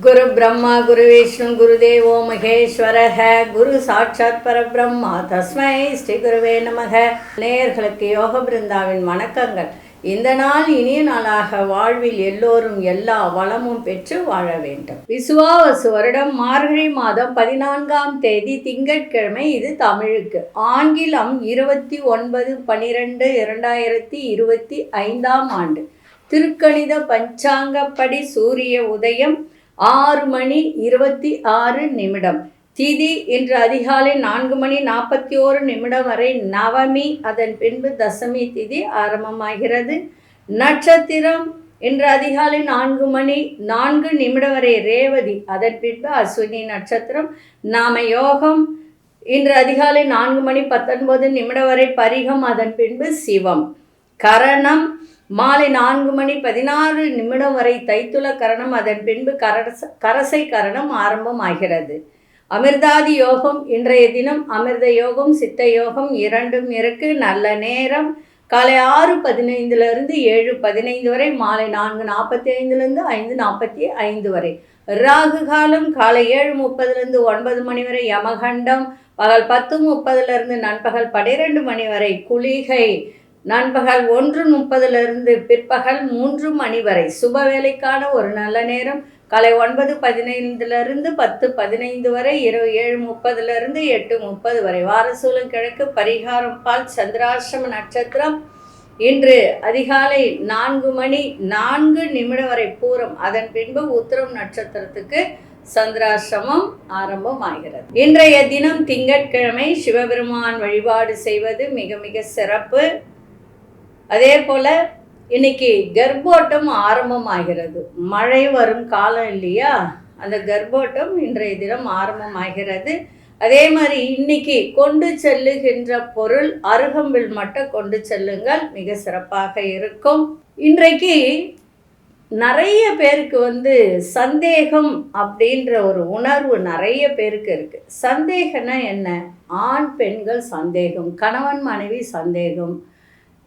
குரு பிரம்மா குரு விஷ்ணு குரு தேவோ மகேஸ்வரக. குரு சாட்சாத் பரபிரம்மா. தஸ்மை ஸ்ரீ குருவே நமக. நேயர்களுக்கு யோக பிருந்தாவின் வணக்கங்கள். இந்த நாள் இனிய நாளாக வாழ்வில் எல்லோரும் எல்லா வளமும் பெற்று வாழ வேண்டும். விசுவாவசு வருடம் மார்கழி மாதம் பதினான்காம் தேதி திங்கட்கிழமை இது தமிழுக்கு. ஆங்கிலம் இருபத்தி ஒன்பது பனிரெண்டு இரண்டாயிரத்தி இருபத்தி ஐந்தாம் ஆண்டு. திருக்கணித பஞ்சாங்கப்படி சூரிய உதயம் ஆறு மணி இருபத்தி ஆறு நிமிடம். திதி இன்று அதிகாலை நான்கு மணி நாற்பத்தி ஓரு நிமிடம் வரை நவமி அதன் பின்பு தசமி திதி ஆரம்பமாகிறது. நட்சத்திரம் இன்று அதிகாலை நான்கு மணி நான்கு நிமிடம் வரை ரேவதி அதன் பின்பு அஸ்வினி நட்சத்திரம் நாம யோகம் இன்று அதிகாலை நான்கு மணி பத்தொன்பது நிமிடம் வரை பரிகம் அதன் பின்பு சிவம். கரணம் மாலை நான்கு மணி பதினாறு நிமிடம் வரை தைத்துல கரணம் அதன் பின்பு கரச கரசை கரணம் ஆரம்பமாகிறது. அமிர்தாதி யோகம் இன்றைய தினம் அமிர்த யோகம் சித்த யோகம் இரண்டும் இருக்கு. நல்ல நேரம். காலை ஆறு பதினைந்துலேருந்து ஏழு பதினைந்து வரை மாலை நான்கு நாற்பத்தி ஐந்துலேருந்து ஐந்து நாற்பத்தி ஐந்து வரை. ராகு காலம் காலை ஏழு முப்பதுலேருந்து ஒன்பது மணி வரை யமகண்டம் பகல் பத்து முப்பதுலேருந்து நண்பகல் பனிரெண்டு மணி வரை குளிகை நண்பகல் ஒன்று முப்பதுலேருந்து பிற்பகல் மூன்று மணி வரை. சுப வேலைக்கான ஒரு நல்ல நேரம். காலை ஒன்பது பதினைந்துலேருந்து பத்து பதினைந்து வரை இரவு ஏழு முப்பதுலேருந்து எட்டு முப்பது வரை வாரசூலம் கிழக்கு பரிகாரம் பால் சந்திராசிரம நட்சத்திரம். இன்று அதிகாலை நான்கு மணி நான்கு நிமிடம் வரை பூரம். அதன் பின்பு உத்தரம் நட்சத்திரத்துக்கு சந்திராசிரமம் ஆரம்பம் ஆகிறது இன்றைய தினம் திங்கட்கிழமை சிவபெருமான் வழிபாடு செய்வது மிக மிக சிறப்பு. அதே போல் இன்னைக்கு கர்ப்போட்டம் ஆரம்பமாகிறது. மழை வரும் காலம் இல்லையா? அந்த கர்ப்போட்டம் இன்றைய தினம் ஆரம்பமாகிறது. அதே மாதிரி இன்னைக்கு கொண்டு செல்லுகின்ற பொருள் அருகம்பில் மட்டும் கொண்டு செல்லுங்கள். மிக சிறப்பாக இருக்கும். இன்றைக்கு நிறைய பேருக்கு வந்து சந்தேகம் அப்படின்ற ஒரு உணர்வு நிறைய பேருக்கு இருக்குது சந்தேகம்னா என்ன? ஆண் பெண்கள் சந்தேகம் கணவன் மனைவி சந்தேகம்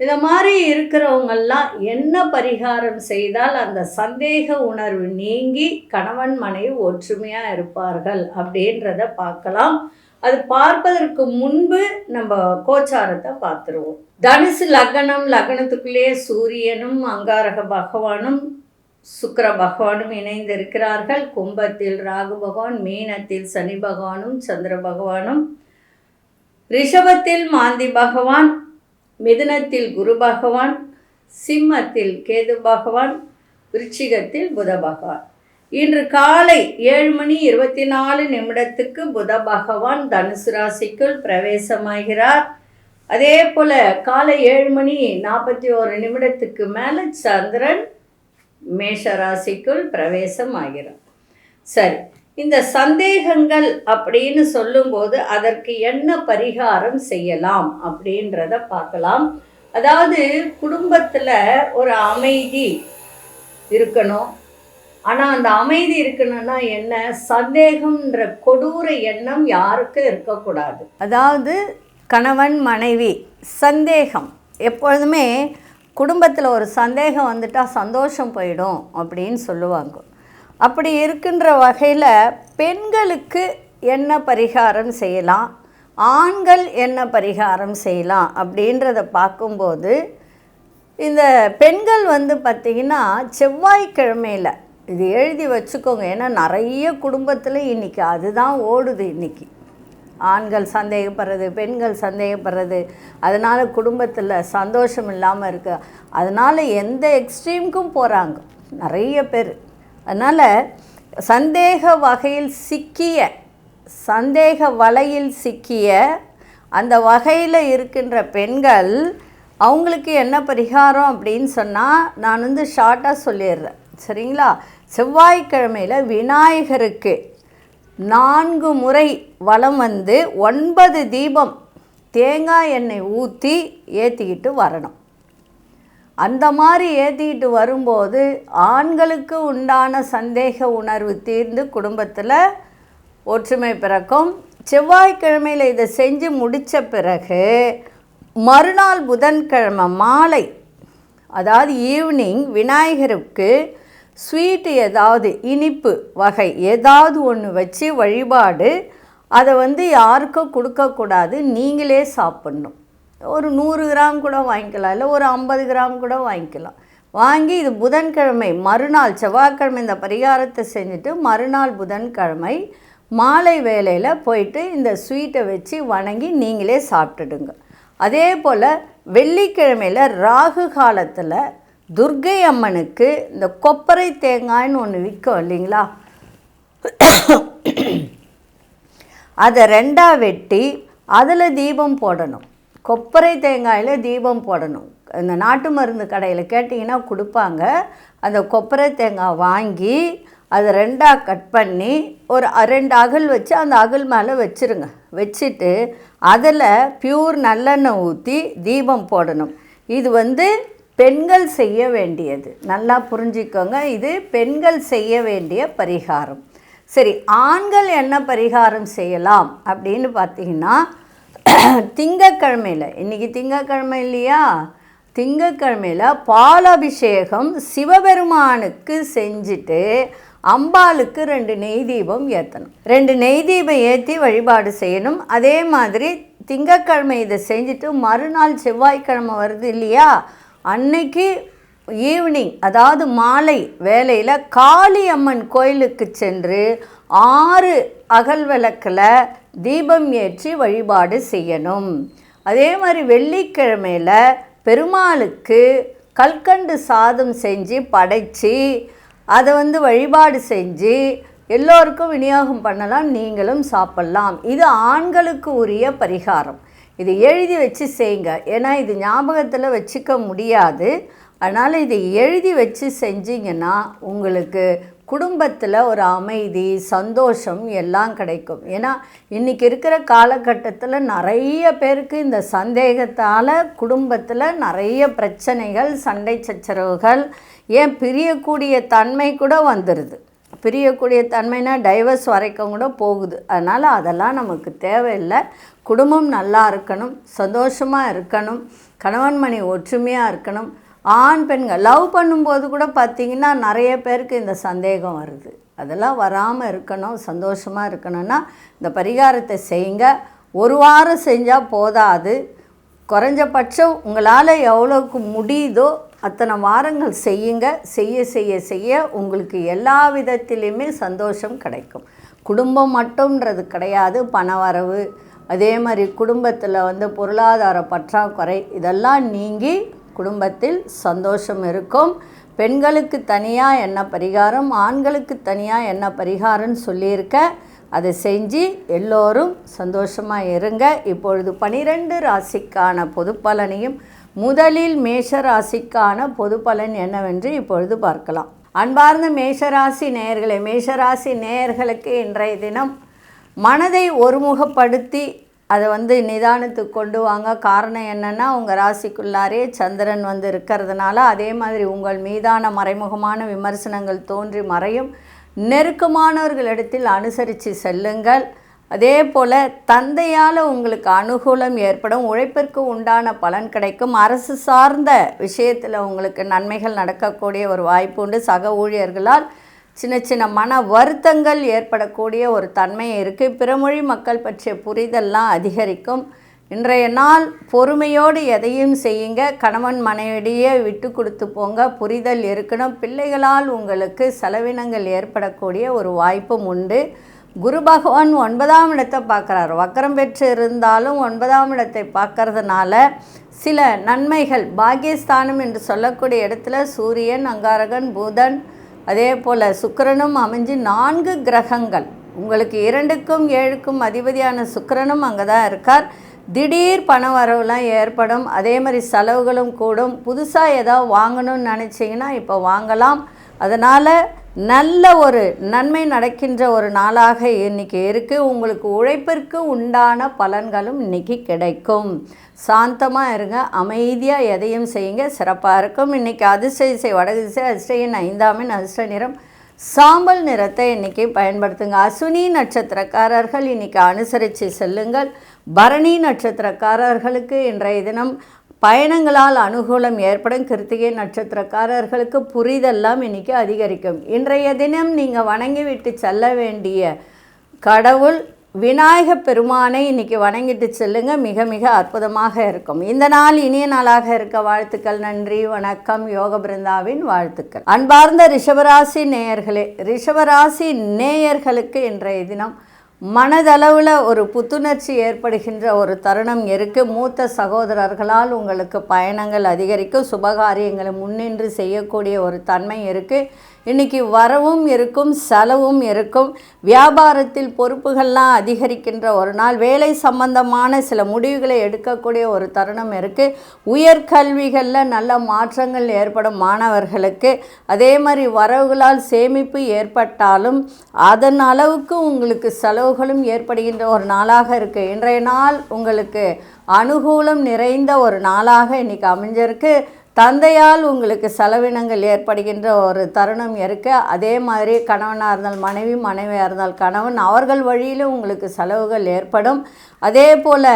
இந்த மாதிரி இருக்கிறவங்கெல்லாம் என்ன பரிகாரம் செய்தால் அந்த சந்தேக உணர்வு நீங்கி கணவன் மனைவி ஒற்றுமையாக இருப்பார்கள் அப்படின்றத பார்க்கலாம். அது பார்ப்பதற்கு முன்பு நம்ம கோச்சாரத்தை பார்த்துருவோம். தனுசு லக்னம் லக்னத்துக்குள்ளேயே சூரியனும் அங்காரக பகவானும் சுக்கர பகவானும் இணைந்து இருக்கிறார்கள் கும்பத்தில் ராகு பகவான் மீனத்தில் சனி பகவானும் சந்திர பகவானும் ரிஷபத்தில் மாந்தி பகவான் மிதுனத்தில் குரு பகவான் சிம்மத்தில் கேது பகவான் விருச்சிகத்தில் புத பகவான். இன்று காலை ஏழு மணி இருபத்தி நாலு நிமிடத்துக்கு புத பகவான் தனுசு ராசிக்குள் பிரவேசமாகிறார். அதே போல் காலை ஏழு மணி நாற்பத்தி ஓரு நிமிடத்துக்கு மேலே சந்திரன் மேஷ ராசிக்குள் பிரவேசம் ஆகிறார் சரி இந்த சந்தேகங்கள் அப்படின்னு சொல்லும்போது அதற்கு என்ன பரிகாரம் செய்யலாம் அப்படின்றத பார்க்கலாம். அதாவது குடும்பத்தில் ஒரு அமைதி இருக்கணும். ஆனால் அந்த அமைதி இருக்கணும்னா என்ன? சந்தேகம்ன்ற கொடூர எண்ணம் யாருக்கும் இருக்கக்கூடாது. அதாவது கணவன் மனைவி சந்தேகம். எப்பொழுதுமே குடும்பத்தில் ஒரு சந்தேகம் வந்துட்டால் சந்தோஷம் போயிடும் அப்படின்னு சொல்லுவாங்க. அப்படி இருக்கின்ற வகையில் பெண்களுக்கு என்ன பரிகாரம் செய்யலாம்? ஆண்கள் என்ன பரிகாரம் செய்யலாம்? அப்படின்றத பார்க்கும்போது இந்த பெண்கள் வந்து பார்த்திங்கன்னா செவ்வாய்க்கிழமையில் இது எழுதி வச்சுக்கோங்க. ஏன்னா நிறைய குடும்பத்தில் இன்றைக்கி அதுதான் ஓடுது இன்றைக்கி ஆண்கள் சந்தேகப்படுறது பெண்கள் சந்தேகப்படுறது. அதனால் குடும்பத்தில் சந்தோஷம் இல்லாமல் இருக்குது அதனால் எந்த எக்ஸ்ட்ரீமுக்கும் போகிறாங்க நிறைய பேர். அதனால் சந்தேக வகையில் சிக்கிய சந்தேக வலையில் சிக்கிய அந்த வகையில் இருக்கின்ற பெண்கள் அவங்களுக்கு என்ன பரிகாரம் அப்படின்னு சொன்னால் நான் வந்து ஷார்ட்டாக சொல்லிடுறேன். சரிங்களா? செவ்வாய்க்கிழமையில் விநாயகருக்கு நான்கு முறை வளம் வந்து ஒன்பது தீபம் தேங்காய் எண்ணெய் ஊற்றி ஏற்றிக்கிட்டு வரணும். அந்த மாதிரி ஏற்றிக்கிட்டு வரும்போது ஆண்களுக்கு உண்டான சந்தேக உணர்வு தீர்ந்து குடும்பத்தில் ஒற்றுமை பிறக்கும். செவ்வாய்க்கிழமையில் இதை செஞ்சு முடித்த பிறகு மறுநாள் புதன்கிழமை மாலை அதாவது ஈவினிங் விநாயகருக்கு ஸ்வீட்டு ஏதாவது இனிப்பு வகை ஏதாவது ஒன்று வச்சு வழிபாடு அதை வந்து யாருக்கும் கொடுக்கக்கூடாது நீங்களே சாப்பிட்ணும். ஒரு நூறு கிராம் கூட வாங்கிக்கலாம் இல்லை ஒரு ஐம்பது கிராம் கூட வாங்கிக்கலாம். வாங்கி இது புதன்கிழமை மறுநாள் செவ்வாய்க்கிழமை இந்த பரிகாரத்தை செஞ்சுட்டு மறுநாள் புதன்கிழமை மாலை வேலையில் போயிட்டு இந்த ஸ்வீட்டை வச்சு வணங்கி நீங்களே சாப்பிட்டுடுங்க. அதே போல் வெள்ளிக்கிழமையில் ராகு காலத்தில் துர்க்கை அம்மனுக்கு இந்த கொப்பரை தேங்காய்னு ஒன்று விற்கும் இல்லைங்களா? அதை ரெண்டாக வெட்டி அதில் தீபம் போடணும். கொப்பரை தேங்காயில் தீபம் போடணும். இந்த நாட்டு மருந்து கடையில் கேட்டிங்கன்னா கொடுப்பாங்க. அந்த கொப்பரை தேங்காய் வாங்கி அதை ரெண்டாக கட் பண்ணி ஒரு அ- ரெண்டு அகல் வச்சு அந்த அகல் மேலே வச்சுருங்க. வச்சுட்டு அதில் பியூர் நல்லெண்ணெய் ஊற்றி தீபம் போடணும். இது வந்து பெண்கள் செய்ய வேண்டியது. நல்லா புரிஞ்சுக்கோங்க. இது பெண்கள் செய்ய வேண்டிய பரிகாரம். சரி ஆண்கள் என்ன பரிகாரம் செய்யலாம் அப்படின்னு பார்த்தீங்கன்னா திங்கக்கிழமையில். இன்றைக்கி திங்கக்கிழமை இல்லையா? திங்கக்கிழமையில் பாலாபிஷேகம் சிவபெருமானுக்கு செஞ்சுட்டு அம்பாளுக்கு ரெண்டு நெய் தீபம் ஏற்றணும் ரெண்டு நெய் தீபம் ஏற்றி வழிபாடு செய்யணும். அதே மாதிரி திங்கக்கிழமை இதை செஞ்சுட்டு மறுநாள் செவ்வாய்க்கிழமை வருது இல்லையா? அன்னைக்கு ஈவினிங் அதாவது மாலை வேலையில் காளியம்மன் கோயிலுக்கு சென்று ஆறு அகல் விளக்கில் தீபம் ஏற்றி வழிபாடு செய்யணும். அதே மாதிரி வெள்ளிக்கிழமையில் பெருமாளுக்கு கல்கண்டு சாதம் செஞ்சு படைச்சி அதை வந்து வழிபாடு செஞ்சு எல்லோருக்கும் விநியோகம் பண்ணலாம் நீங்களும் சாப்பிட்லாம். இது ஆண்களுக்கு உரிய பரிகாரம். இது எழுதி வச்சு செய்யுங்க. ஏன்னா இது ஞாபகத்தில் வச்சுக்க முடியாது. அதனால் இதை எழுதி வச்சு செஞ்சீங்கன்னா உங்களுக்கு குடும்பத்தில் ஒரு அமைதி சந்தோஷம் எல்லாம் கிடைக்கும். ஏன்னா இன்றைக்கி இருக்கிற காலகட்டத்தில் நிறைய பேருக்கு இந்த சந்தேகத்தால் குடும்பத்தில் நிறைய பிரச்சனைகள் சண்டை சச்சரவுகள் ஏன் பிரியக்கூடிய தன்மை கூட வந்துடுது பிரியக்கூடிய தன்மைனா டைவர்ஸ் வரைக்கும் கூட போகுது. அதனால் அதெல்லாம் நமக்கு தேவையில்லை. குடும்பம் நல்லா இருக்கணும் சந்தோஷமாக இருக்கணும் கணவன் மணி ஒற்றுமையாக இருக்கணும் ஆண் பெண்கள் லவ் பண்ணும்போது கூட பார்த்திங்கன்னா நிறைய பேருக்கு இந்த சந்தேகம் வருது. அதெல்லாம் வராமல் இருக்கணும் சந்தோஷமாக இருக்கணும்னா இந்த பரிகாரத்தை செய்யுங்க. ஒரு வாரம் செஞ்சால் போதாது. குறைஞ்சபட்சம் உங்களால் எவ்வளோக்கு முடியுதோ அத்தனை வாரங்கள் செய்யுங்க. செய்ய செய்ய செய்ய உங்களுக்கு எல்லா விதத்திலையுமே சந்தோஷம் கிடைக்கும். குடும்பம் மட்டும்ன்றது கிடையாது பணவரவு. அதே மாதிரி குடும்பத்தில் வந்து பொருளாதார பற்றாக்குறை இதெல்லாம் நீங்கி குடும்பத்தில் சந்தோஷம் இருக்கும். பெண்களுக்கு தனியாக என்ன பரிகாரம் ஆண்களுக்கு தனியாக என்ன பரிகாரம்னு சொல்லியிருக்க அதை செஞ்சு எல்லோரும் சந்தோஷமாக இருங்க. இப்பொழுது பனிரெண்டு ராசிக்கான பொது பலனையும் முதலில் மேஷ ராசிக்கான பொது பலன் என்னவென்று இப்பொழுது பார்க்கலாம். அன்பார்ந்த மேஷராசி நேயர்களே மேஷராசி நேயர்களுக்கு இன்றைய தினம் மனதை ஒருமுகப்படுத்தி அதை வந்து நிதானத்துக்கு கொண்டு வாங்க. காரணம் என்னென்னா உங்கள் ராசிக்குள்ளாரே சந்திரன் வந்து இருக்கிறதுனால அதே மாதிரி உங்கள் மீதான மறைமுகமான விமர்சனங்கள் தோன்றி மறையும். நெருக்கமானவர்களிடத்தில் அனுசரித்து செல்லுங்கள். அதே போல் தந்தையால் உங்களுக்கு அனுகூலம் ஏற்படும். உழைப்பிற்கு உண்டான பலன் கிடைக்கும். அரசு சார்ந்த விஷயத்தில் உங்களுக்கு நன்மைகள் நடக்கக்கூடிய ஒரு வாய்ப்பு உண்டு. சக ஊழியர்களால் சின்ன சின்ன மன வருத்தங்கள் ஏற்படக்கூடிய ஒரு தன்மை இருக்குது பிறமொழி மக்கள் பற்றிய புரிதல்லாம் அதிகரிக்கும். இன்றைய நாள் பொறுமையோடு எதையும் செய்யுங்க. கணவன் மனைவிடையே விட்டு கொடுத்து போங்க. புரிதல் இருக்கணும். பிள்ளைகளால் உங்களுக்கு செலவினங்கள் ஏற்படக்கூடிய ஒரு வாய்ப்பும் உண்டு. குரு பகவான் ஒன்பதாம் இடத்தை பார்க்குறாரு. வக்கரம் பெற்று இருந்தாலும் ஒன்பதாம் இடத்தை பார்க்கறதுனால சில நன்மைகள் பாக்கியஸ்தானம் என்று சொல்லக்கூடிய இடத்துல சூரியன் அங்காரகன் புதன் அதே போல் சுக்கரனும் அமைஞ்சு நான்கு கிரகங்கள். உங்களுக்கு இரண்டுக்கும் ஏழுக்கும் அதிபதியான சுக்கரனும் அங்கே தான் இருக்கார். திடீர் பண வரவுலாம் ஏற்படும். அதே மாதிரி செலவுகளும் கூடும். புதுசாக ஏதாவது வாங்கணும்னு நினச்சிங்கன்னா இப்போ வாங்கலாம். அதனால் நல்ல ஒரு நன்மை நடக்கின்ற ஒரு நாளாக இன்னைக்கு இருக்குது உங்களுக்கு உழைப்பிற்கு உண்டான பலன்களும் இன்னைக்கு கிடைக்கும். சாந்தமாக இருங்க அமைதியாக எதையும் செய்யுங்க சிறப்பாக இருக்கும். இன்றைக்கி அதிர்ஷ்ட திசை வடகு திசை அதிர்ஷ்டையின் ஐந்தாமின் அதிர்ஷ்ட நிறம். சாம்பல் நிறத்தை இன்றைக்கி பயன்படுத்துங்க. அஸ்வினி நட்சத்திரக்காரர்கள் இன்னைக்கு அனுசரித்து செல்லுங்கள். பரணி நட்சத்திரக்காரர்களுக்கு இன்றைய தினம் பயணங்களால் அனுகூலம் ஏற்படும் கிருத்திகை நட்சத்திரக்காரர்களுக்கு புரிதெல்லாம் இன்னைக்கு அதிகரிக்கும். இன்றைய தினம் நீங்கள் வணங்கிவிட்டு செல்ல வேண்டிய கடவுள் விநாயக பெருமானை இன்றைக்கி வணங்கிட்டு செல்லுங்க. மிக மிக அற்புதமாக இருக்கும். இந்த நாள் இனிய நாளாக இருக்க வாழ்த்துக்கள் நன்றி வணக்கம். யோக பிருந்தாவின் வாழ்த்துக்கள். அன்பார்ந்த ரிஷபராசி நேயர்களே ரிஷபராசி நேயர்களுக்கு இன்றைய தினம் மனதளவில் ஒரு புத்துணர்ச்சி ஏற்படுகின்ற ஒரு தருணம் இருக்குது மூத்த சகோதரர்களால் உங்களுக்கு பயணங்கள் அதிகரிக்கும். சுபகாரியங்களை முன்னின்று செய்யக்கூடிய ஒரு தன்மை இருக்குது இன்னைக்கு வரவும் இருக்கும் செலவும் இருக்கும். வியாபாரத்தில் பொறுப்புகள்லாம் அதிகரிக்கின்ற ஒரு நாள். வேலை சம்பந்தமான சில முடிவுகளை எடுக்கக்கூடிய ஒரு தருணம் இருக்குது உயர்கல்விகளில் நல்ல மாற்றங்கள் ஏற்படும் மாணவர்களுக்கு. அதே மாதிரி வரவுகளால் சேமிப்பு ஏற்பட்டாலும் அதன் அளவுக்கு உங்களுக்கு செலவுகளும் ஏற்படுகின்ற ஒரு நாளாக இருக்குது இன்றைய நாள் உங்களுக்கு அனுகூலம் நிறைந்த ஒரு நாளாக இன்றைக்கி அமைஞ்சிருக்கு. தந்தையால் உங்களுக்கு செலவினங்கள் ஏற்படுகின்ற ஒரு தருணம் இருக்க அதே மாதிரி கணவனாக இருந்தால் மனைவி மனைவியாக இருந்தால் கணவன் அவர்கள் வழியிலும் உங்களுக்கு செலவுகள் ஏற்படும். அதே போல்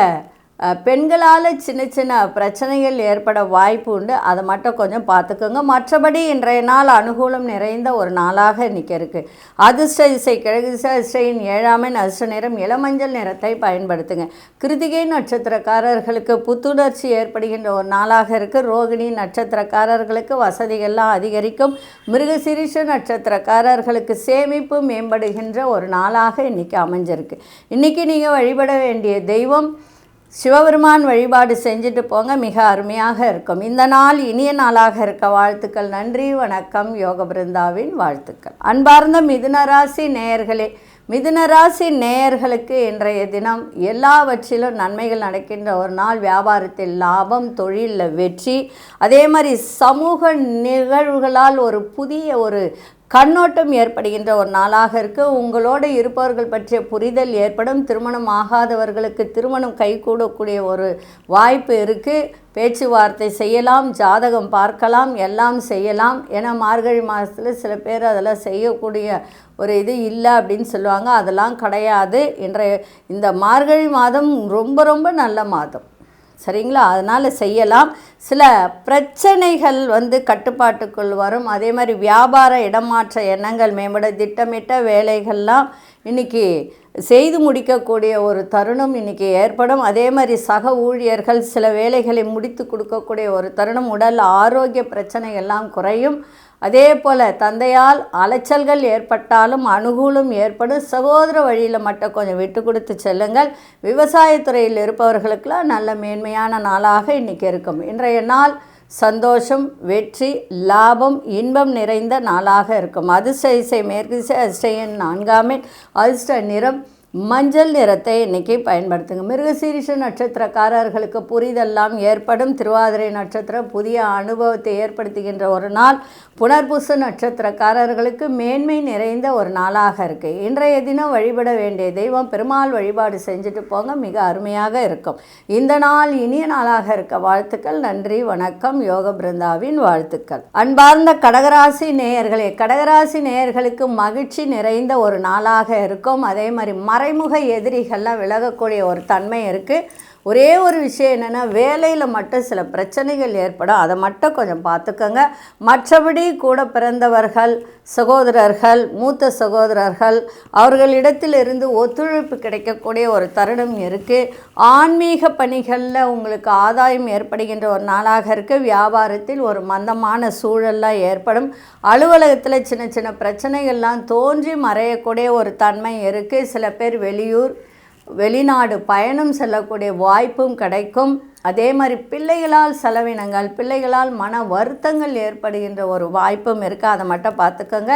பெண்களால் சின்ன சின்ன பிரச்சனைகள் ஏற்பட வாய்ப்பு உண்டு. அதை மட்டும் கொஞ்சம் பார்த்துக்கோங்க. மற்றபடி இன்றைய நாள் அனுகூலம் நிறைந்த ஒரு நாளாக இன்னைக்கு இருக்குது அதிர்ஷ்ட இசை கிழக்கு திசை இசையின் ஏழாமின் அதிர்ஷ்ட நிறம் இளமஞ்சள் நிறத்தை பயன்படுத்துங்க. கிருத்திகை நட்சத்திரக்காரர்களுக்கு புத்துணர்ச்சி ஏற்படுகின்ற ஒரு நாளாக இருக்குது ரோகிணி நட்சத்திரக்காரர்களுக்கு வசதிகள்லாம் அதிகரிக்கும். மிருகசிரிஷ நட்சத்திரக்காரர்களுக்கு சேமிப்பு மேம்படுகின்ற ஒரு நாளாக இன்னைக்கு அமைஞ்சிருக்கு. இன்னைக்கு நீங்கள் வழிபட வேண்டிய தெய்வம் சிவபெருமான் வழிபாடு செஞ்சுட்டு போங்க. மிக அருமையாக இருக்கும். இந்த நாள் இனிய நாளாக இருக்க வாழ்த்துக்கள். நன்றி வணக்கம். யோக பிருந்தாவின் வாழ்த்துக்கள். அன்பார்ந்த மிதுனராசி நேயர்களே மிதுனராசி நேயர்களுக்கு இன்றைய தினம் எல்லாவற்றிலும் நன்மைகள் நடக்கின்ற ஒரு நாள். வியாபாரத்தில் லாபம் தொழிலில் வெற்றி. அதே மாதிரி சமூக நிகழ்வுகளால் ஒரு புதிய ஒரு கண்ணோட்டம் ஏற்படுகின்ற ஒரு நாளாக இருக்குது உங்களோடு இருப்பவர்கள் பற்றிய புரிதல் ஏற்படும். திருமணம் ஆகாதவர்களுக்கு திருமணம் கைகூடக்கூடிய ஒரு வாய்ப்பு இருக்குது பேச்சுவார்த்தை செய்யலாம் ஜாதகம் பார்க்கலாம் எல்லாம் செய்யலாம். ஏன்னா மார்கழி மாதத்தில் சில பேர் அதெல்லாம் செய்யக்கூடிய ஒரு இது இல்லை அப்படின்னு சொல்லுவாங்க. அதெல்லாம் கிடையாது. இன்றைய இந்த மார்கழி மாதம் ரொம்ப ரொம்ப நல்ல மாதம். சரிங்களா? அதனால் செய்யலாம். சில பிரச்சனைகள் வந்து கட்டுப்பாட்டுக்குள் வரும். அதே மாதிரி வியாபார இடமாற்ற எண்ணங்கள் மேம்பட திட்டமிட்ட வேலைகள்லாம் இன்றைக்கி செய்து முடிக்கக்கூடிய ஒரு தருணம் இன்றைக்கி ஏற்படும். அதே மாதிரி சக ஊழியர்கள் சில வேலைகளை முடித்து கொடுக்கக்கூடிய ஒரு தருணம். உடல் ஆரோக்கிய பிரச்சனைகள்லாம் குறையும். அதே போல் தந்தையால் அலைச்சல்கள் ஏற்பட்டாலும் அனுகூலம் ஏற்படும். சகோதர வழியில் மட்டும் கொஞ்சம் விட்டு கொடுத்து செல்லுங்கள். விவசாயத்துறையில் இருப்பவர்களுக்கெல்லாம் நல்ல மேன்மையான நாளாக இன்றைக்கி இருக்கும். இன்றைய நாள் சந்தோஷம் வெற்றி லாபம் இன்பம் நிறைந்த நாளாக இருக்கும். அதிர்ஷ்ட இசை மேற்கு திசை அதிர்ஷ்டையன் நான்காமே அதிர்ஷ்ட நிறம் மஞ்சள் நிறத்தை இன்றைக்கி பயன்படுத்துங்க. மிருகசீரிஷ நட்சத்திரக்காரர்களுக்கு புரிதெல்லாம் ஏற்படும். திருவாதிரை நட்சத்திரம் புதிய அனுபவத்தை ஏற்படுத்துகின்ற ஒரு நாள். புனர்பூச நட்சத்திரக்காரர்களுக்கு மேன்மை நிறைந்த ஒரு நாளாக இருக்குது இன்றைய தினம் வழிபட வேண்டிய தெய்வம் பெருமாள் வழிபாடு செஞ்சுட்டு போங்க. மிக அருமையாக இருக்கும். இந்த நாள் இனிய நாளாக இருக்க வாழ்த்துக்கள். நன்றி வணக்கம். யோக பிருந்தாவின் வாழ்த்துக்கள். அன்பார்ந்த கடகராசி நேயர்களே கடகராசி நேயர்களுக்கு மகிழ்ச்சி நிறைந்த ஒரு நாளாக இருக்கும். அதே மாதிரி மர மறைமுக எதிரிகள்லாம் விலகக்கூடிய ஒரு தன்மை இருக்குது ஒரே ஒரு விஷயம் என்னென்னா வேலையில் மட்டும் சில பிரச்சனைகள் ஏற்படும். அதை மட்டும் கொஞ்சம் பார்த்துக்கோங்க. மற்றபடி கூட பிறந்தவர்கள் சகோதரர்கள் மூத்த சகோதரர்கள் அவர்களிடத்திலிருந்து ஒத்துழைப்பு கிடைக்கக்கூடிய ஒரு தருணம் இருக்குது ஆன்மீக பணிகளில் உங்களுக்கு ஆதாயம் ஏற்படுகின்ற ஒரு நாளாக இருக்குது வியாபாரத்தில் ஒரு மந்தமான சூழல்லாம் ஏற்படும். அலுவலகத்தில் சின்ன சின்ன பிரச்சனைகள்லாம் தோன்றி மறையக்கூடிய ஒரு தன்மை இருக்குது சில பேர் வெளியூர் வெளிநாடு பயணம் செல்லக்கூடிய வாய்ப்பும் கிடைக்கும். அதே மாதிரி பிள்ளைகளால் செலவினங்கள் பிள்ளைகளால் மன வருத்தங்கள் ஏற்படுகின்ற ஒரு வாய்ப்பும் இருக்குது அதை மட்டும் பார்த்துக்கோங்க.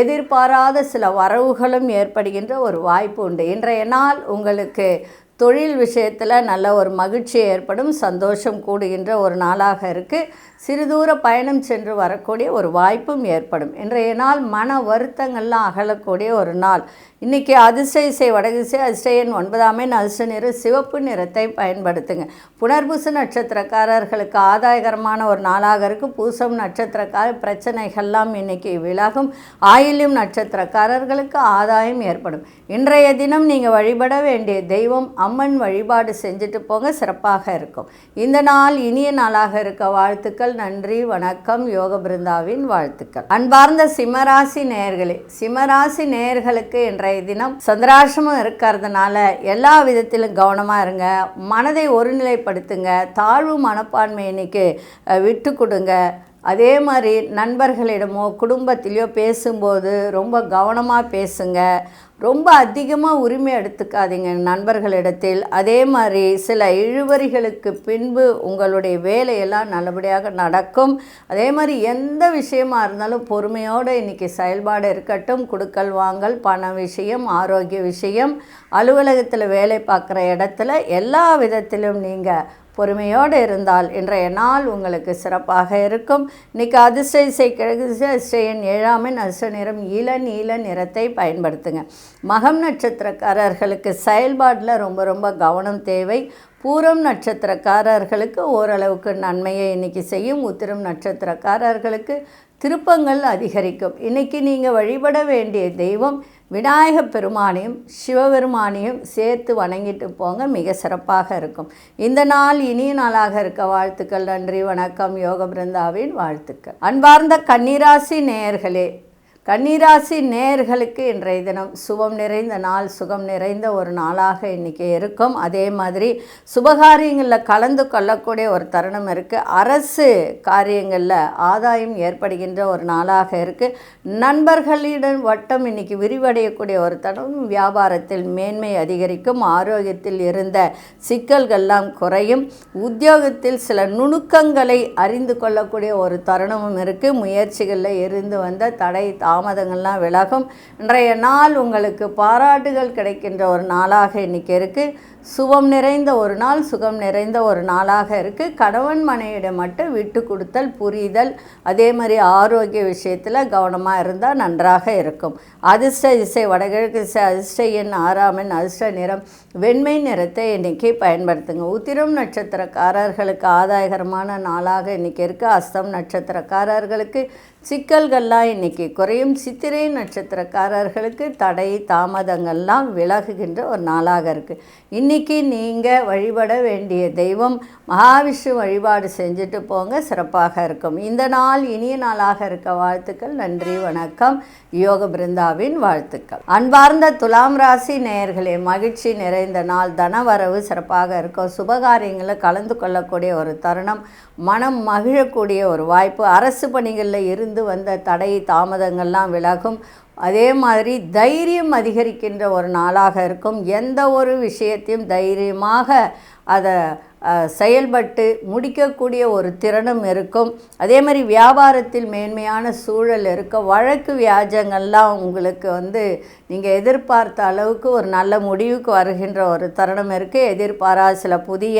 எதிர்பாராத சில வரவுகளும் ஏற்படுகின்ற ஒரு வாய்ப்பு உண்டு. இன்றைய நாள் உங்களுக்கு தொழில் விஷயத்தில் நல்ல ஒரு மகிழ்ச்சி ஏற்படும் சந்தோஷம் கூடுகின்ற ஒரு நாளாக இருக்குது சிறுதூர பயணம் சென்று வரக்கூடிய ஒரு வாய்ப்பும் ஏற்படும். இன்றைய நாள் மன வருத்தங்கள்லாம் அகலக்கூடிய ஒரு நாள். இன்றைக்கி அதிர்ஷ்ட இசை வடகிசை ஒன்பதாம் ஒன்பதாமே அதிர்ஷ்ட நிறம் சிவப்பு நிறத்தை பயன்படுத்துங்க. புனர்பூச நட்சத்திரக்காரர்களுக்கு ஆதாயகரமான ஒரு நாளாக இருக்குது பூசம் நட்சத்திரக்கார பிரச்சனைகள்லாம் இன்னைக்கு விலகும். ஆயில்யம் நட்சத்திரக்காரர்களுக்கு ஆதாயம் ஏற்படும். இன்றைய தினம் நீங்கள் வழிபட வேண்டிய தெய்வம் அம்மன் வழிபாடு செஞ்சுட்டு போங்க சிறப்பாக இருக்கும். இந்த நாள் இனிய நாளாக இருக்க வாழ்த்துக்கள் நன்றி வணக்கம் யோக பிருந்தாவின் வாழ்த்துக்கள். அன்பார்ந்த சிம்மராசி நேயர்களே சிம்மராசி நேயர்களுக்கு இன்றைய தினம் சந்திராசிரமம் இருக்கிறதுனால எல்லா விதத்திலும் கவனமாக இருங்க மனதை ஒருநிலைப்படுத்துங்க தாழ்வு மனப்பான்மை இன்னைக்கு விட்டு கொடுங்க அதே மாதிரி நண்பர்களிடமோ குடும்பத்திலையோ பேசும்போது ரொம்ப கவனமாக பேசுங்க. ரொம்ப அதிகமாக உரிமை எடுத்துக்காதீங்க நண்பர்களிடத்தில். அதே மாதிரி சில இழுவரிகளுக்கு பின்பு உங்களுடைய வேலையெல்லாம் நல்லபடியாக நடக்கும். அதே மாதிரி எந்த விஷயமா இருந்தாலும் பொறுமையோடு இன்றைக்கி செயல்பாடு இருக்கட்டும். கொடுக்கல் வாங்கல் பண விஷயம் ஆரோக்கிய விஷயம் அலுவலகத்தில் வேலை பார்க்குற இடத்துல எல்லா விதத்திலும் நீங்கள் பொறுமையோடு இருந்தால் இன்றைய நாள் உங்களுக்கு சிறப்பாக இருக்கும். இன்றைக்கி அதிர்ஷ்ட இசை கிழக்கு திசை, அதிர்ஷ்ட எண் ஏழாமின் அதிர்ஷ்ட நிறம் இள நீல நிறத்தை பயன்படுத்துங்க. மகம் நட்சத்திரக்காரர்களுக்கு செயல்பாட்டில் ரொம்ப ரொம்ப கவனம் தேவை. பூரம் நட்சத்திரக்காரர்களுக்கு ஓரளவுக்கு நன்மையை இன்னைக்கு செய்யும் உத்திரம் நட்சத்திரக்காரர்களுக்கு திருப்பங்கள் அதிகரிக்கும். இன்னைக்கு நீங்கள் வழிபட வேண்டிய தெய்வம் விநாயக பெருமானையும் சிவபெருமானையும் சேர்த்து வணங்கிட்டு போங்க. மிக சிறப்பாக இருக்கும். இந்த நாள் இனிய நாளாக இருக்க வாழ்த்துக்கள். நன்றி வணக்கம். யோக பிருந்தாவின் வாழ்த்துக்கள். அன்பார்ந்த கன்னிராசி நேயர்களே கன்னிராசி நேர்களுக்கு இன்றைய தினம் சுபம் நிறைந்த நாள் சுகம் நிறைந்த ஒரு நாளாக இன்றைக்கி இருக்கும். அதே மாதிரி சுபகாரியங்களில் கலந்து கொள்ளக்கூடிய ஒரு தருணம் இருக்குது அரசு காரியங்களில் ஆதாயம் ஏற்படுகின்ற ஒரு நாளாக இருக்குது நண்பர்களிடம் வட்டம் இன்னைக்கு விரிவடையக்கூடிய ஒரு தருணம். வியாபாரத்தில் மேன்மை அதிகரிக்கும் ஆரோக்கியத்தில் இருந்த சிக்கல்கள்லாம் குறையும். உத்தியோகத்தில் சில நுணுக்கங்களை அறிந்து கொள்ளக்கூடிய ஒரு தருணமும் இருக்குது முயற்சிகளில் இருந்து வந்த தடை தாமதங்கள்லாம் விலகும். இன்றைய நாள் உங்களுக்கு பாராட்டுகள் கிடைக்கின்ற ஒரு நாளாக இன்றைக்கி இருக்குது சுபம் நிறைந்த ஒரு நாள் சுகம் நிறைந்த ஒரு நாளாக இருக்குது கணவன் மனைவியிடம் மட்டும் விட்டு கொடுத்தல் புரிதல் அதே மாதிரி ஆரோக்கிய விஷயத்தில் கவனமாக இருந்தால் நன்றாக இருக்கும். அதிர்ஷ்ட இசை வடகிழக்கு இசை அதிர்ஷ்ட எண் ஆறாமன் அதிர்ஷ்ட நிறம் வெண்மை நிறத்தை இன்றைக்கி பயன்படுத்துங்க. உத்திரம் நட்சத்திரக்காரர்களுக்கு ஆதாயகரமான நாளாக இன்றைக்கி இருக்குது அஸ்தம் நட்சத்திரக்காரர்களுக்கு சிக்கல்கள்லாம் இன்றைக்கி குறையும். சித்திரை நட்சத்திரக்காரர்களுக்கு தடை தாமதங்கள்லாம் விலகுகின்ற ஒரு நாளாக இருக்குது இன்றைக்கி நீங்கள் வழிபட வேண்டிய தெய்வம் மகாவிஷ்ணு வழிபாடு செஞ்சுட்டு போங்க. சிறப்பாக இருக்கும். இந்த நாள் இனிய நாளாக இருக்க வாழ்த்துக்கள். நன்றி வணக்கம். யோக பிருந்தாவின் வாழ்த்துக்கள். அன்பார்ந்த துலாம் ராசி நேயர்களே மகிழ்ச்சி நிறைந்த நாள். தனவரவு சிறப்பாக இருக்கும். சுபகாரியங்களில் கலந்து கொள்ளக்கூடிய ஒரு தருணம். மனம் மகிழக்கூடிய ஒரு வாய்ப்பு. அரசு பணிகளில் இருந்து வந்த தடை தாமதங்கள்லாம் விலகும். அதே மாதிரி தைரியம் அதிகரிக்கின்ற ஒரு நாளாக இருக்கும். எந்த ஒரு விஷயத்தையும் தைரியமாக அதை செயல்பட்டு முடிக்கக்கூடிய ஒரு திறனும் இருக்கும். அதே மாதிரி வியாபாரத்தில் மேன்மையான சூழல் இருக்க வழக்கு வியாஜங்கள்லாம் உங்களுக்கு வந்து நீங்கள் எதிர்பார்த்த அளவுக்கு ஒரு நல்ல முடிவுக்கு வருகின்ற ஒரு தருணம் இருக்குது எதிர்பாராத சில புதிய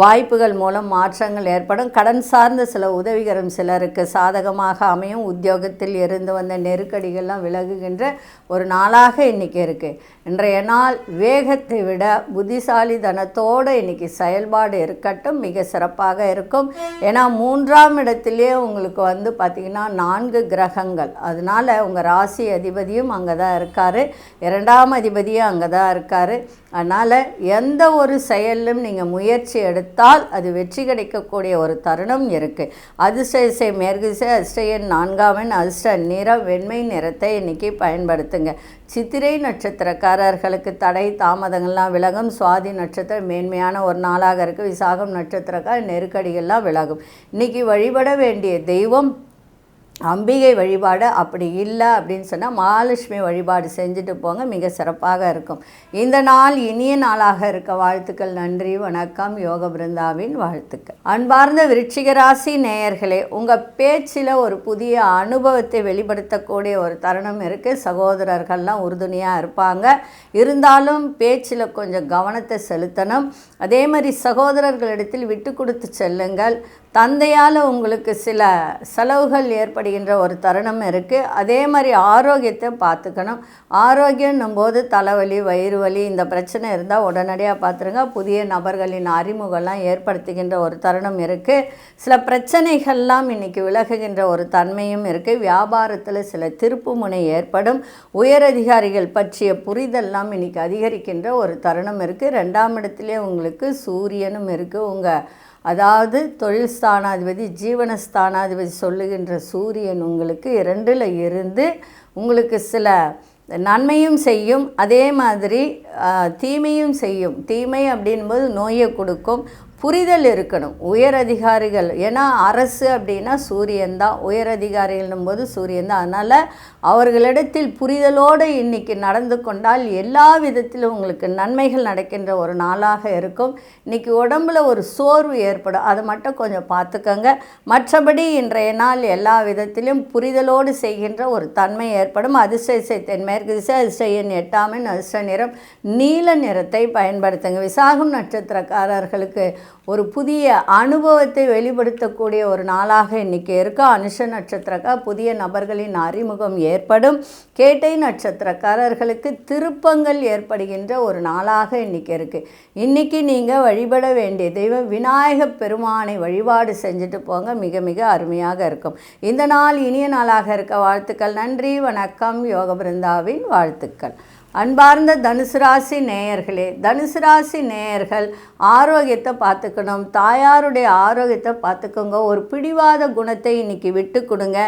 வாய்ப்புகள் மூலம் மாற்றங்கள் ஏற்படும். கடன் சார்ந்த சில உதவிகரம் சிலருக்கு சாதகமாக அமையும். உத்தியோகத்தில் இருந்து வந்த நெருக்கடிகள்லாம் விலகுகின்ற ஒரு நாளாக இன்றைக்கி இருக்குது இன்றைய நாள் வேகத்தை விட புத்திசாலித்தனத்தோடு இன்றைக்கி செயல்பாடு இருக்கட்டும் மிக சிறப்பாக இருக்கும். ஏன்னா மூன்றாம் இடத்துலேயே உங்களுக்கு வந்து பார்த்திங்கன்னா நான்கு கிரகங்கள். அதனால் உங்கள் ராசி அதிபதியும் அங்கே தான் இருக்கார். இரண்டாம் அதிபதியும் அங்கே தான் இருக்கார். அதனால் எந்த ஒரு செயலும் நீங்கள் முயற்சி எடுத்தால் அது வெற்றி கிடைக்கக்கூடிய ஒரு தருணம் இருக்குது அதிர்ஷ்ட இசை மேற்கிசை அதிர்ஷ்டயன் நான்காவன் அதிர்ஷ்ட நிறம் வெண்மை நிறத்தை இன்றைக்கி பயன்படுத்துங்க. சித்திரை நட்சத்திரக்காரர்களுக்கு தடை தாமதங்கள்லாம் விலகும். சுவாதி நட்சத்திரம் மேன்மையான ஒரு நாளாக இருக்குது விசாகம் நட்சத்திரக்கார் நெருக்கடிகள்லாம் விலகும். இன்றைக்கி வழிபட வேண்டிய தெய்வம் அம்பிகை வழிபாடு அப்படி இல்லை அப்படின்னு சொன்னால் மகாலட்சுமி வழிபாடு செஞ்சுட்டு போங்க மிக சிறப்பாக இருக்கும். இந்த நாள் இனிய நாளாக இருக்க வாழ்த்துக்கள் நன்றி வணக்கம் யோக பிருந்தாவின் வாழ்த்துக்கள். அன்பார்ந்த விருட்சிகராசி நேயர்களே உங்கள் பேச்சில் ஒரு புதிய அனுபவத்தை வெளிப்படுத்தக்கூடிய ஒரு தருணம் இருக்குது சகோதரர்கள்லாம் உறுதுணையாக இருப்பாங்க. இருந்தாலும் பேச்சில் கொஞ்சம் கவனத்தை செலுத்தணும். அதே மாதிரி சகோதரர்களிடத்தில் விட்டு கொடுத்து செல்லுங்கள். தந்தையால் உங்களுக்கு சில செலவுகள் ஏற்படுகின்ற ஒரு தருணம் இருக்குது அதே மாதிரி ஆரோக்கியத்தை பார்த்துக்கணும். ஆரோக்கியம்னும் போது தலைவலி வயிறு வலி இந்த பிரச்சனை இருந்தால் உடனடியாக பார்த்துருங்க. புதிய நபர்களின் அறிமுகம்லாம் ஏற்படுத்துகின்ற ஒரு தருணம் இருக்குது சில பிரச்சனைகள்லாம் இன்றைக்கி விலகுகின்ற ஒரு தன்மையும் இருக்குது வியாபாரத்தில் சில திருப்பு முனை ஏற்படும். உயரதிகாரிகள் பற்றிய புரிதல்லாம் இன்றைக்கி அதிகரிக்கின்ற ஒரு தருணம் இருக்குது ரெண்டாம் இடத்துலேயே உங்களுக்கு சூரியனும் இருக்குது உங்கள் அதாவது தொழில் ஸ்தானாதிபதி ஜீவனஸ்தானாதிபதி சொல்லுகின்ற சூரியன் உங்களுக்கு இரண்டில் இருந்து உங்களுக்கு சில நன்மையும் செய்யும். அதே மாதிரி தீமையும் செய்யும். தீமை அப்படின்போது நோயை கொடுக்கும். புரிதல் இருக்கணும். உயர் அதிகாரிகள் ஏன்னா அரசு அப்படின்னா சூரியன் தான். உயர் அதிகாரிகள்னும் போது சூரியன் தான். அதனால் அவர்களிடத்தில் புரிதலோடு இன்னைக்கு நடந்து கொண்டால் எல்லா விதத்திலும் உங்களுக்கு நன்மைகள் நடக்கின்ற ஒரு நாளாக இருக்கும். இன்றைக்கி உடம்புல ஒரு சோர்வு ஏற்படும். அதை மட்டும் கொஞ்சம் பார்த்துக்கோங்க. மற்றபடி இன்றைய நாள் எல்லா விதத்திலும் புரிதலோடு செய்கின்ற ஒரு தன்மை ஏற்படும். அதிர்ஷ்ட இசை தென்மேற்கு திசை அதிர்ஷ்ட எண் எட்டாமின் அதிர்ஷ்ட நிறம் நீல நிறத்தை பயன்படுத்துங்க. விசாகம் நட்சத்திரக்காரர்களுக்கு ஒரு புதிய அனுபவத்தை வெளிப்படுத்தக்கூடிய ஒரு நாளாக இன்றைக்கி இருக்க? அனுஷ நட்சத்திரக்கா புதிய நபர்களின் அறிமுகம் ஏற்படும். கேட்டை நட்சத்திரக்காரர்களுக்கு திருப்பங்கள் ஏற்படுகின்ற ஒரு நாளாக இன்றைக்கி இருக்கு. இன்னைக்கு நீங்கள் வழிபட வேண்டிய தெய்வம் விநாயக பெருமானை வழிபாடு செஞ்சுட்டு போங்க. மிக மிக அருமையாக இருக்கும். இந்த நாள் இனிய நாளாக இருக்க வாழ்த்துக்கள். நன்றி வணக்கம். யோக பிருந்தாவின் வாழ்த்துக்கள். அன்பார்ந்த தனுசு ராசி நேயர்களே தனுசு ராசி நேயர்கள் ஆரோக்கியத்தை பார்த்துக்கணும். தாயாருடைய ஆரோக்கியத்தை பார்த்துக்கோங்க. ஒரு பிடிவாத குணத்தை இன்னைக்கு விட்டு கொடுங்க.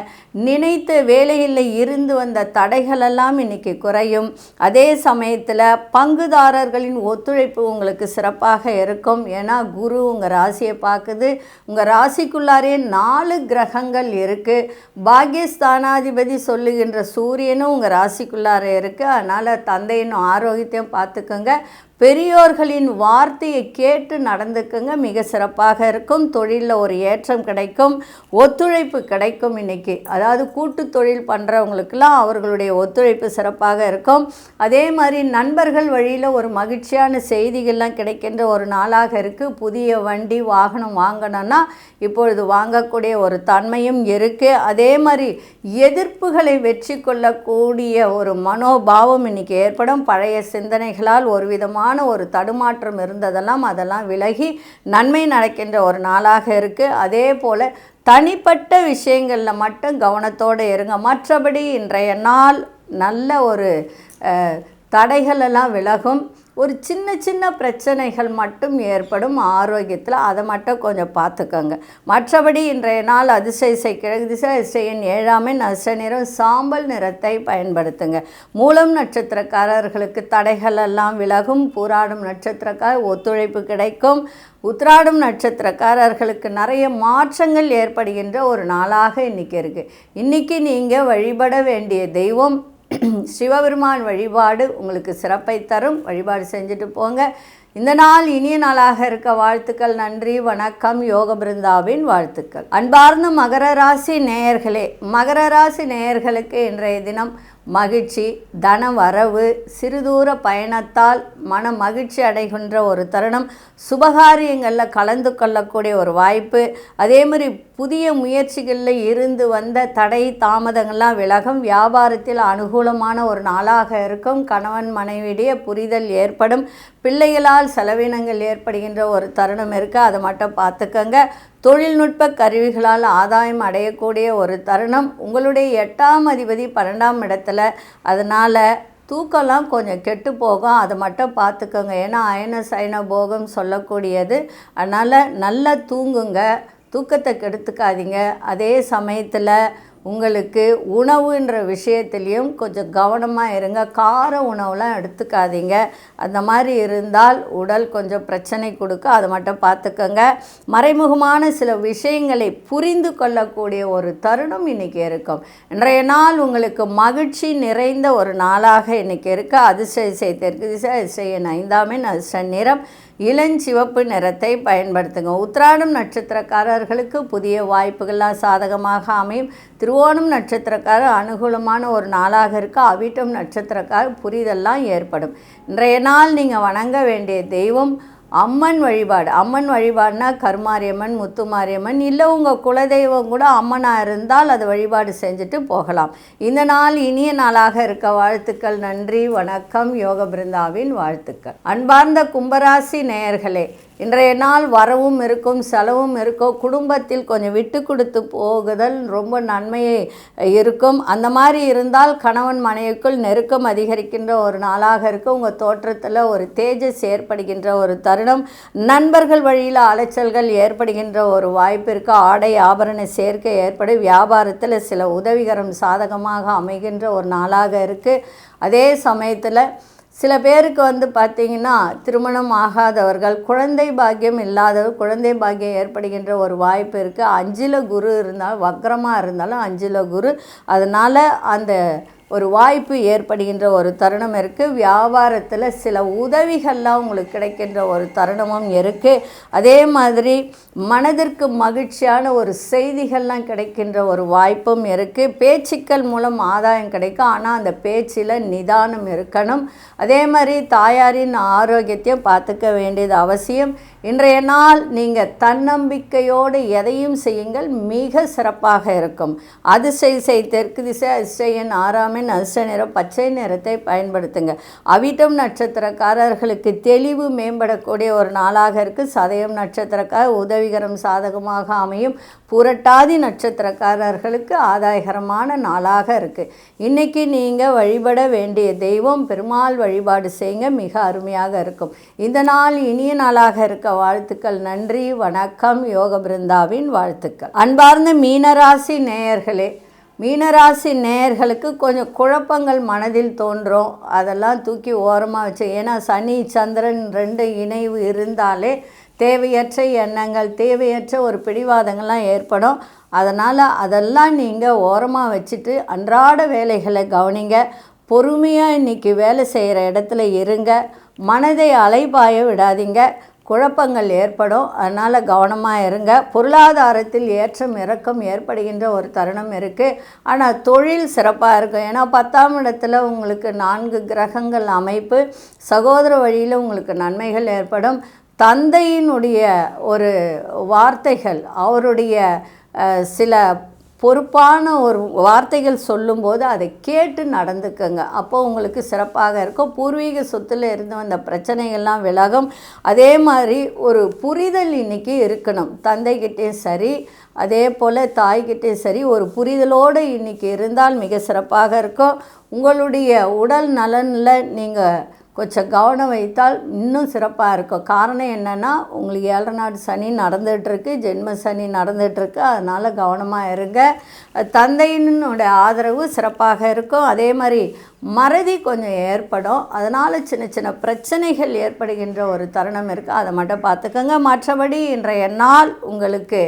நினைத்த வேலையில் இருந்து வந்த தடைகளெல்லாம் இன்னைக்கு குறையும். அதே சமயத்தில் பங்குதாரர்களின் ஒத்துழைப்பு உங்களுக்கு சிறப்பாக இருக்கும். ஏன்னா குரு உங்கள் ராசியை பார்க்குது. உங்கள் ராசிக்குள்ளாரே நாலு கிரகங்கள் இருக்குது பாக்யஸ்தானாதிபதி சொல்லுகின்ற சூரியனும் உங்கள் ராசிக்குள்ளார இருக்குது அதனால் தந்தையின் ஆரோக்கியத்தையும் பார்த்துக்கோங்க. பெரியோர்களின் வார்த்தையை கேட்டு நடந்துக்குங்க. மிக சிறப்பாக இருக்கும். தொழிலில் ஒரு ஏற்றம் கிடைக்கும். ஒத்துழைப்பு கிடைக்கும் இன்னைக்கு. அதாவது கூட்டு தொழில் பண்ணுறவங்களுக்கெல்லாம் அவர்களுடைய ஒத்துழைப்பு சிறப்பாக இருக்கும். அதே மாதிரி நண்பர்கள் வழியில் ஒரு மகிழ்ச்சியான செய்திகள்லாம் கிடைக்கின்ற ஒரு நாளாக இருக்குது புதிய வண்டி வாகனம் வாங்கணும்னா இப்பொழுது வாங்கக்கூடிய ஒரு தன்மையும் இருக்குது அதே மாதிரி எதிர்ப்புகளை வெற்றி கொள்ளக்கூடிய ஒரு மனோபாவம் இன்னைக்கு ஏற்படும். பழைய சிந்தனைகளால் ஒரு விதமான ஒரு தடுமாற்றம் இருந்ததெல்லாம் அதெல்லாம் விலகி நன்மை நடக்கின்ற ஒரு நாளாக இருக்குது அதே போல் தனிப்பட்ட விஷயங்களில் மட்டும் கவனத்தோடு இருங்க. மற்றபடி இன்றைய நாள் நல்ல ஒரு தடைகளெல்லாம் விலகும். ஒரு சின்ன சின்ன பிரச்சனைகள் மட்டும் ஏற்படும் ஆரோக்கியத்தில். அதை மட்டும் கொஞ்சம் பார்த்துக்கோங்க. மற்றபடி இன்றைய நாள் அதிசய இசை கிழக்கு திசை அதிசயன் ஏழாமே நஷ்ட நிறம் சாம்பல் நிறத்தை பயன்படுத்துங்க. மூலம் நட்சத்திரக்காரர்களுக்கு தடைகள் எல்லாம் விலகும். பூராடும் நட்சத்திரக்கார ஒத்துழைப்பு கிடைக்கும். உத்ராடும் நட்சத்திரக்காரர்களுக்கு நிறைய மாற்றங்கள் ஏற்படுகின்ற ஒரு நாளாக இன்றைக்கி இருக்குது இன்றைக்கி நீங்கள் வழிபட வேண்டிய தெய்வம் சிவபெருமான் வழிபாடு உங்களுக்கு சிறப்பை தரும். வழிபாடு செஞ்சுட்டு போங்க. இந்த நாள் இனிய நாளாக இருக்க வாழ்த்துக்கள் நன்றி வணக்கம். யோக பிருந்தாவின் வாழ்த்துக்கள். அன்பார்ந்த மகர ராசி நேயர்களே மகர ராசி நேயர்களுக்கு இன்றைய தினம் மகிழ்ச்சி தன வரவு சிறுதூர பயணத்தால் மன மகிழ்ச்சி அடைகின்ற ஒரு தருணம். சுபகாரியங்களில் கலந்து கொள்ளக்கூடிய ஒரு வாய்ப்பு. அதே மாதிரி புதிய முயற்சிகளில் இருந்து வந்த தடை தாமதங்கள்லாம் விலகும். வியாபாரத்தில் அனுகூலமான ஒரு நாளாக இருக்கும். கணவன் மனைவியிடையே புரிதல் ஏற்படும். பிள்ளைகளால் செலவினங்கள் ஏற்படுகின்ற ஒரு தருணம் இருக்குது அதை மட்டும் பார்த்துக்கோங்க. தொழில்நுட்ப கருவிகளால் ஆதாயம் அடையக்கூடிய ஒரு தருணம். உங்களுடைய எட்டாம் அதிபதி பன்னெண்டாம் இடத்துல. அதனால் தூக்கம்லாம் கொஞ்சம் கெட்டு போகும். அதை மட்டும் பார்த்துக்கோங்க. ஏன்னா அயன சயன போகம் சொல்லக்கூடியது. அதனால் நல்லா தூங்குங்க. தூக்கத்தை கெடுத்துக்காதீங்க. அதே சமயத்தில் உங்களுக்கு உணவுன்ற விஷயத்துலேயும் கொஞ்சம் கவனமாக இருங்க. கார உணவுலாம் எடுத்துக்காதீங்க. அந்த மாதிரி இருந்தால் உடல் கொஞ்சம் பிரச்சனை கொடுக்க அதை மட்டும் பார்த்துக்கோங்க. மறைமுகமான சில விஷயங்களை புரிந்து கொள்ளக்கூடிய ஒரு தருணம் இன்றைக்கி இருக்கும். இன்றைய நாள் உங்களுக்கு மகிழ்ச்சி நிறைந்த ஒரு நாளாக இன்றைக்கி இருக்கு. அதிர்ஷ்ட இசை தெற்கு திசை அதிசயன் ஐந்தாமின் அதிர்ஷ்ட நிறம். இளஞ்சிவப்பு நிறத்தை பயன்படுத்துங்க. உத்திராடம் நட்சத்திரக்காரர்களுக்கு புதிய வாய்ப்புகள்லாம் சாதகமாக அமையும். திருவோணம் நட்சத்திரக்காரர் அனுகூலமான ஒரு நாளாக இருக்க அவிட்டம் நட்சத்திரக்கார் புரிதெல்லாம் ஏற்படும். இன்றைய நாள் நீங்கள் வணங்க வேண்டிய தெய்வம் அம்மன் வழிபாடு. அம்மன் வழிபாடுனா கருமாரியம்மன் முத்துமாரியம்மன் இல்லை உங்கள் குலதெய்வம் கூட அம்மனாக இருந்தால் அது வழிபாடு செஞ்சுட்டு போகலாம். இந்த நாள் இனிய நாளாக இருக்க வாழ்த்துக்கள். நன்றி வணக்கம். யோக பிருந்தாவின் வாழ்த்துக்கள். அன்பார்ந்த கும்பராசி நேயர்களே இன்றைய நாள் வரவும் இருக்கும் செலவும் இருக்கும். குடும்பத்தில் கொஞ்சம் விட்டு கொடுத்து போகுதல் ரொம்ப நன்மையை இருக்கும். அந்த மாதிரி இருந்தால் கணவன் மனைவிக்குள் நெருக்கம் அதிகரிக்கின்ற ஒரு நாளாக இருக்கும் உங்கள் தோற்றத்தில் ஒரு தேஜஸ் ஏற்படுகின்ற ஒரு தருணம் நண்பர்கள் வழியில் அலைச்சல்கள் ஏற்படுகின்ற ஒரு வாய்ப்பு இருக்குது ஆடை ஆபரண சேர்க்கை ஏற்படும் வியாபாரத்தில் சில உதவிகரம் சாதகமாக அமைகின்ற ஒரு நாளாக இருக்குது அதே சமயத்தில் சில பேருக்கு வந்து பார்த்திங்கன்னா திருமணம் ஆகாதவர்கள் குழந்தை பாக்கியம் இல்லாதவர் குழந்தை பாக்கியம் ஏற்படுகின்ற ஒரு வாய்ப்பு இருக்குது அஞ்சில் குரு இருந்தால் வக்கரமாக இருந்தாலும் அஞ்சில் குரு. அதனால் அந்த ஒரு வாய்ப்பு ஏற்படுகின்ற ஒரு தருணம் இருக்குது வியாபாரத்தில் சில உதவிகள்லாம் உங்களுக்கு கிடைக்கின்ற ஒரு தருணமும் இருக்குது அதே மாதிரி மனதிற்கு மகிழ்ச்சியான ஒரு செய்திகள்லாம் கிடைக்கின்ற ஒரு வாய்ப்பும் இருக்குது பேச்சுக்கள் மூலம் ஆதாயம் கிடைக்கும். ஆனால் அந்த பேச்சில் நிதானம் இருக்கணும். அதே மாதிரி தாயாரின் ஆரோக்கியத்தையும் பார்த்துக்க வேண்டியது அவசியம். இன்றைய நாள் நீங்கள் தன்னம்பிக்கையோடு எதையும் செய்யுங்கள் மிக சிறப்பாக இருக்கும். அதிசை செய் தெற்கு திசை அதிசயன் ஆறாமின் அதிர்ஷ்ட நிறம் பச்சை நிறத்தை பயன்படுத்துங்க. அவிட்டம் நட்சத்திரக்காரர்களுக்கு தெளிவு மேம்படக்கூடிய ஒரு நாளாக இருக்குது சதயம் நட்சத்திரக்கார உதவிகரம் சாதகமாக அமையும். புரட்டாதி நட்சத்திரக்காரர்களுக்கு ஆதாயகரமான நாளாக இருக்குது இன்றைக்கி நீங்கள் வழிபட வேண்டிய தெய்வம் பெருமாள் வழிபாடு செய்யுங்க மிக அருமையாக இருக்கும். இந்த நாள் இனிய நாளாக இருக்க வாழ்த்துக்கள். நன்றி வணக்கம். யோக பிருந்தாவின் வாழ்த்துக்கள். அன்பார்ந்த மீனராசி நேயர்களே மீனராசி நேயர்களுக்கு கொஞ்சம் குழப்பங்கள் மனதில் தோன்றும். அதெல்லாம் தூக்கி ஓரமாக வச்சு ஏன்னா சனி சந்திரன் ரெண்டு இணைவு இருந்தாலே தேவையற்ற எண்ணங்கள் தேவையற்ற ஒரு பிடிவாதங்கள்லாம் ஏற்படும். அதனால் அதெல்லாம் நீங்கள் ஓரமாக வச்சுட்டு அன்றாட வேலைகளை கவனிங்க. பொறுமையாக இன்றைக்கி வேலை செய்கிற இடத்துல இருங்க. மனதை அலைபாய விடாதீங்க. குழப்பங்கள் ஏற்படும். அதனால் கவனமாக இருங்க. பொருளாதாரத்தில் ஏற்றம் இறக்கம் ஏற்படுகின்ற ஒரு தருணம் இருக்குது ஆனால் தொழில் சிறப்பாக இருக்கும். ஏன்னா பத்தாம் இடத்துல உங்களுக்கு நான்கு கிரகங்கள் அமைப்பு. சகோதர வழியில் உங்களுக்கு நன்மைகள் ஏற்படும். தந்தையினுடைய ஒரு வார்த்தைகள் அவருடைய சில பொறுப்பான ஒரு வார்த்தைகள் சொல்லும்போது அதை கேட்டு நடந்துக்கங்க. அப்போ உங்களுக்கு சிறப்பாக இருக்கும். பூர்வீக சொத்தில் இருந்து வந்த பிரச்சனைகள்லாம் விலகும். அதே மாதிரி ஒரு புரிதல் இன்னைக்கு இருக்கணும். தந்தைகிட்டேயும் சரி அதே போல் தாய்கிட்டேயும் சரி ஒரு புரிதலோடு இன்னைக்கு இருந்தால் மிக சிறப்பாக இருக்கும். உங்களுடைய உடல் நலனில் நீங்கள் கொஞ்சம் கவனம் வைத்தால் இன்னும் சிறப்பாக இருக்கும். காரணம் என்னென்னா உங்களுக்கு ஏழரை நாடு சனி நடந்துகிட்ருக்கு ஜென்ம சனி நடந்துகிட்ருக்கு அதனால் கவனமாக இருங்க. தந்தையினுடைய ஆதரவு சிறப்பாக இருக்கும். அதே மாதிரி மறதி கொஞ்சம் ஏற்படும். அதனால் சின்ன சின்ன பிரச்சனைகள் ஏற்படுகின்ற ஒரு தருணம் இருக்குது அதை மட்டும் பார்த்துக்கோங்க. மற்றபடி இன்றைய நாள் உங்களுக்கு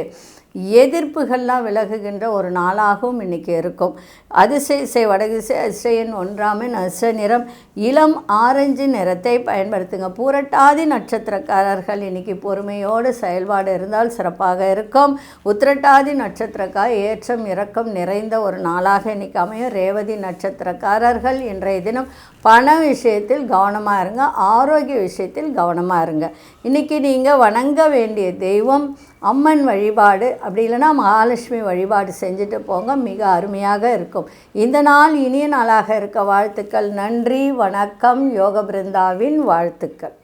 எதிர்ப்புகள்லாம் விலகுகின்ற ஒரு நாளாகவும் இன்றைக்கி இருக்கும். அதிசய இசை வடகிசை அதிசயன் ஒன்றாமின் அச நிறம் இளம் ஆரஞ்சு நிறத்தை பயன்படுத்துங்க. பூரட்டாதி நட்சத்திரக்காரர்கள் இன்றைக்கி பொறுமையோடு செயல்பாடு இருந்தால் சிறப்பாக இருக்கும். உத்திரட்டாதி நட்சத்திரக்கார் ஏற்றம் இறக்கம் நிறைந்த ஒரு நாளாக இன்றைக்கி அமையும். ரேவதி நட்சத்திரக்காரர்கள் இன்றைய தினம் பண விஷயத்தில் கவனமாக இருங்க ஆரோக்கிய விஷயத்தில் கவனமாக இருங்க. இன்றைக்கி நீங்கள் வணங்க வேண்டிய தெய்வம் அம்மன் வழிபாடு. அப்படி இல்லைன்னா மகாலட்சுமி வழிபாடு செஞ்சுட்டு போங்க. மிக அருமையாக இருக்கும். இந்த நாள் இனிய நாளாக இருக்க வாழ்த்துக்கள். நன்றி வணக்கம். யோக பிருந்தாவின் வாழ்த்துக்கள்.